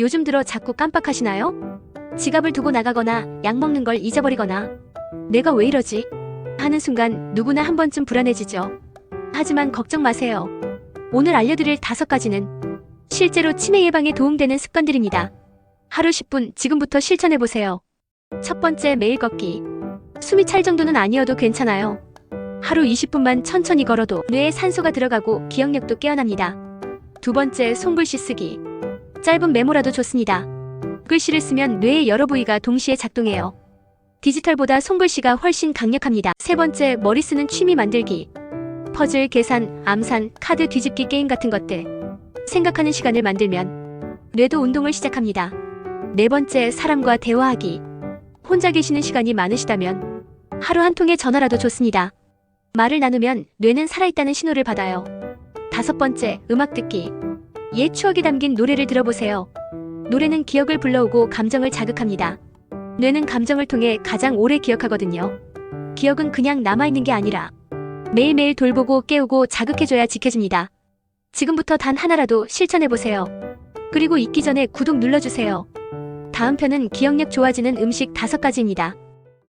요즘 들어 자꾸 깜빡하시나요? 지갑을 두고 나가거나 약 먹는 걸 잊어버리거나 내가 왜 이러지? 하는 순간 누구나 한 번쯤 불안해지죠. 하지만 걱정 마세요. 오늘 알려드릴 다섯 가지는 실제로 치매 예방에 도움되는 습관들입니다. 하루 10분 지금부터 실천해보세요. 첫 번째 매일 걷기. 숨이 찰 정도는 아니어도 괜찮아요. 하루 20분만 천천히 걸어도 뇌에 산소가 들어가고 기억력도 깨어납니다. 두 번째 손글씨 쓰기. 짧은 메모라도 좋습니다. 글씨를 쓰면 뇌의 여러 부위가 동시에 작동해요. 디지털보다 손글씨가 훨씬 강력합니다. 세 번째 머리 쓰는 취미 만들기. 퍼즐, 계산, 암산, 카드 뒤집기 게임 같은 것들. 생각하는 시간을 만들면 뇌도 운동을 시작합니다. 네 번째 사람과 대화하기. 혼자 계시는 시간이 많으시다면 하루 한 통의 전화라도 좋습니다. 말을 나누면 뇌는 살아있다는 신호를 받아요. 다섯 번째, 음악 듣기. 옛 추억이 담긴 노래를 들어보세요. 노래는 기억을 불러오고 감정을 자극합니다. 뇌는 감정을 통해 가장 오래 기억하거든요. 기억은 그냥 남아있는 게 아니라 매일매일 돌보고 깨우고 자극해줘야 지켜집니다. 지금부터 단 하나라도 실천해보세요. 그리고 잊기 전에 구독 눌러주세요. 다음 편은 기억력 좋아지는 음식 다섯 가지입니다.